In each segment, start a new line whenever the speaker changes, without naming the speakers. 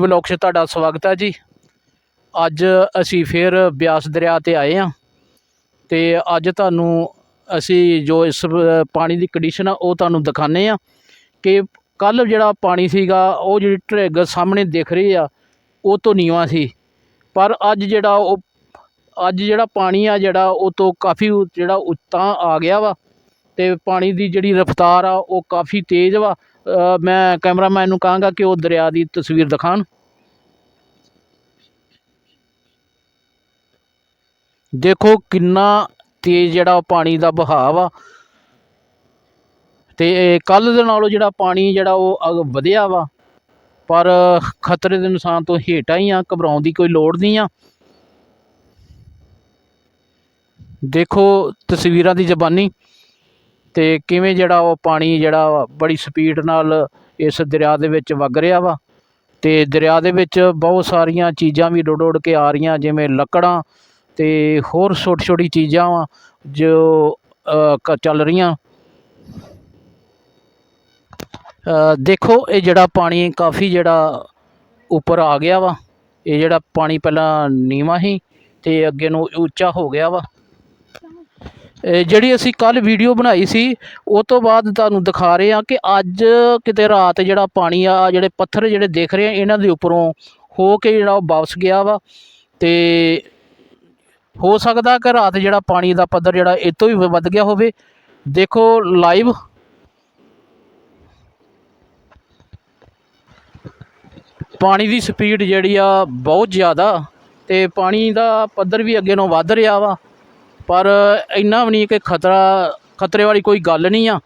Vlog 'ਚ ਤੁਹਾਡਾ ਸਵਾਗਤ ਹੈ ਜੀ। ਅੱਜ ਅਸੀਂ ਫਿਰ ਬਿਆਸ ਦਰਿਆ ਤੇ ਆਏ ਹਾਂ ਤੇ ਅੱਜ ਤੁਹਾਨੂੰ ਅਸੀਂ ਜੋ ਇਸ ਪਾਣੀ ਦੀ ਕੰਡੀਸ਼ਨ ਆ, ਉਹ ਤੁਹਾਨੂੰ ਦਿਖਾਣੇ ਆ ਕਿ ਕੱਲ ਜਿਹੜਾ ਪਾਣੀ ਸੀਗਾ, ਉਹ ਜਿਹੜੀ ਢਿੱਗ ਸਾਹਮਣੇ ਦਿਖ ਰਹੀ ਆ, ਉਹ ਤੋਂ ਨੀਵਾਂ ਸੀ। ਪਰ ਅੱਜ ਜਿਹੜਾ ਉਹ, ਅੱਜ ਜਿਹੜਾ ਪਾਣੀ ਆ ਜਿਹੜਾ, ਉਹ ਤੋਂ ਕਾਫੀ ਉ- ਜਿਹੜਾ ਉੱਤਾਂ ਆ ਗਿਆ ਵਾ ਤੇ ਪਾਣੀ ਦੀ ਜਿਹੜੀ ਰਫ਼ਤਾਰ ਆ, ਉਹ ਕਾਫੀ ਤੇਜ਼ ਵਾ। ਮੈਂ ਕੈਮਰਾਮੈਨ ਨੂੰ ਕਹਾਂਗਾ ਕਿ ਉਹ ਦਰਿਆ ਦੀ ਤਸਵੀਰ ਦਿਖਾਣ। ਦੇਖੋ ਕਿੰਨਾ ਤੇਜ਼ ਜਿਹੜਾ ਉਹ ਪਾਣੀ ਦਾ ਬਹਾਵ ਆ। ਤੇ ਕੱਲ ਦੇ ਨਾਲੋਂ ਜਿਹੜਾ ਪਾਣੀ ਜਿਹੜਾ ਉਹ ਅਗ- ਵਧਿਆ ਵਾ, ਪਰ ਖਤਰੇ ਦੇ ਨਿਸ਼ਾਨ ਤੋਂ ਹੇਠਾਂ ਹੀ ਆ, ਘਬਰਾਉਣ ਦੀ ਕੋਈ ਲੋੜ ਨਹੀਂ ਆ। ਦੇਖੋ ਤਸਵੀਰਾਂ ਦੀ ਜ਼ਬਾਨੀ। ਤੇ ਕਿਵੇਂ ਜਿਹੜਾ ਉਹ ਪਾਣੀ ਜਿਹੜਾ ਵਾ ਬੜੀ ਸਪੀਡ ਨਾਲ ਇਸ ਦਰਿਆ ਦੇ ਵਿੱਚ ਵਗ ਰਿਹਾ ਵਾ ਤੇ ਦਰਿਆ ਦੇ ਵਿੱਚ ਬਹੁਤ ਸਾਰੀਆਂ ਚੀਜ਼ਾਂ ਵੀ ਡੁੱਡ ਡੁੱਡ ਕੇ ਆ ਰਹੀਆਂ, ਜਿਵੇਂ ਲੱਕੜਾਂ ਤੇ ਹੋਰ ਛੋਟੀ ਛੋਟੀ ਚੀਜ਼ਾਂ ਵਾ ਜੋ ਕ- ਚੱਲ ਰਹੀਆਂ। ਦੇਖੋ ਇਹ ਜਿਹੜਾ ਪਾਣੀ ਕਾਫੀ ਜਿਹੜਾ ਉੱਪਰ ਆ ਗਿਆ ਵਾ, ਇਹ ਜਿਹੜਾ ਪਾਣੀ ਪਹਿਲਾਂ ਨੀਵਾਂ ਸੀ ਤੇ ਅੱਗੇ ਨੂੰ ਉੱਚਾ ਹੋ ਗਿਆ ਵਾ। ਜਿਹੜੀ ਅਸੀਂ ਕੱਲ ਵੀਡੀਓ ਬਣਾਈ ਸੀ, ਉਹ ਤੋਂ ਬਾਅਦ ਤੁਹਾਨੂੰ ਦਿਖਾ ਰਹੇ ਹਾਂ ਕਿ ਅੱਜ ਕਿਤੇ ਰਾਤ ਜਿਹੜਾ ਪਾਣੀ ਆ ਜਿਹੜੇ ਪੱਥਰ ਜਿਹੜੇ ਦੇਖ ਰਹੇ ਆ, ਇਹਨਾਂ ਦੇ ਉੱਪਰੋਂ ਹੋ ਕੇ ਜਿਹੜਾ ਉਹ ਵਾਪਸ ਗਿਆ ਵਾ। ਤੇ ਹੋ ਸਕਦਾ ਕਿ ਰਾਤ ਜਿਹੜਾ ਪਾਣੀ ਦਾ ਪੱਧਰ ਜਿਹੜਾ ਇਹ ਤੋਂ ਵੀ, ਵੱਧ ਗਿਆ ਹੋਵੇ। ਦੇਖੋ ਲਾਈਵ ਪਾਣੀ ਦੀ ਸਪੀਡ ਜਿਹੜੀ ਆ, ਬਹੁਤ ਜ਼ਿਆਦਾ। ਤੇ ਪਾਣੀ ਦਾ ਪੱਧਰ ਵੀ ਅੱਗੇ ਨੂੰ ਵੱਧ ਰਿਹਾ ਵਾ। ਪਰ ਇੰਨਾ ਵੀ ਨਹੀਂ ਕਿ ਖਤਰਾ ਖਤਰੇ ਵਾਲੀ ਕੋਈ ਗੱਲ ਨਹੀਂ ਆ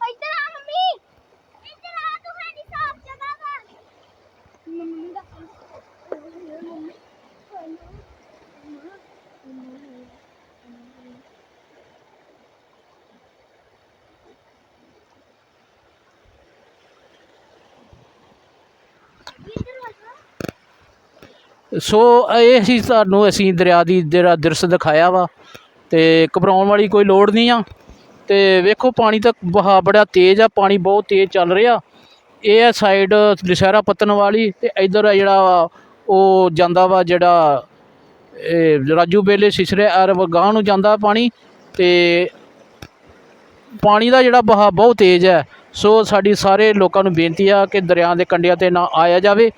ਇੱਧਰ ਆ ਮੰਮੀ ਇੱਧਰ ਆ ਤੂੰ ਹੈ ਨਹੀਂ ਸਾਫ਼ ਜਗ੍ਹਾ ਵਾ ਮੰਮੀ ਦਾ
ਸੋ ਇਹ ਅਸੀਂ ਤੁਹਾਨੂੰ ਅਸੀਂ ਦਰਿਆ ਦੀ ਜਿਹੜਾ ਦ੍ਰਿਸ਼ ਦਿਖਾਇਆ ਵਾ ਤੇ ਘਬਰਾਉਣ ਵਾਲੀ ਕੋਈ ਲੋੜ ਨਹੀਂ ਆ। ਤੇ ਵੇਖੋ ਪਾਣੀ ਤਾਂ ਵਹਾਅ ਬੜਾ ਤੇਜ਼ ਆ, ਪਾਣੀ ਬਹੁਤ ਤੇਜ਼ ਚੱਲ ਰਿਹਾ। ਇਹ ਆ ਸਾਈਡ ਦੁਸਹਿਰਾ ਪੱਤਨ ਵਾਲੀ ਤੇ ਇਧਰ ਆ ਜਿਹੜਾ ਵਾ, ਉਹ ਜਾਂਦਾ ਵਾ ਜਿਹੜਾ, ਇਹ ਰਾਜੂ ਬੇਲੇ ਸਿਸਰੇ ਅਰਬ ਗਾਂਹ ਨੂੰ ਜਾਂਦਾ ਪਾਣੀ ਤੇ ਪਾਣੀ ਦਾ ਜਿਹੜਾ ਵਹਾਅ ਬਹੁਤ ਤੇਜ਼ ਹੈ ਸੋ ਸਾਡੀ ਸਾਰੇ ਲੋਕਾਂ ਨੂੰ ਬੇਨਤੀ ਆ ਕਿ ਦਰਿਆ ਦੇ ਕੰਢਿਆਂ ਤੇ ਨਾ ਆਇਆ ਜਾਵੇ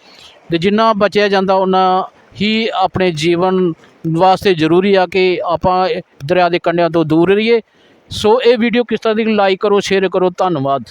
ਤੇ ਜਿੰਨਾ ਬਚਿਆ ਜਾਂਦਾ ਉਹਨਾਂ ਹੀ ਆਪਣੇ ਜੀਵਨ ਵਾਸਤੇ ਜ਼ਰੂਰੀ ਆ ਕਿ ਆਪਾਂ ਦਰਿਆ ਦੇ ਕੰਢਿਆਂ ਤੋਂ ਦੂਰ ਰਹੀਏ। ਸੋ ਇਹ ਵੀਡੀਓ ਕਿਸ ਤਰ੍ਹਾਂ ਦੀ ਲਾਈਕ ਕਰੋ ਸ਼ੇਅਰ ਕਰੋ, ਧੰਨਵਾਦ।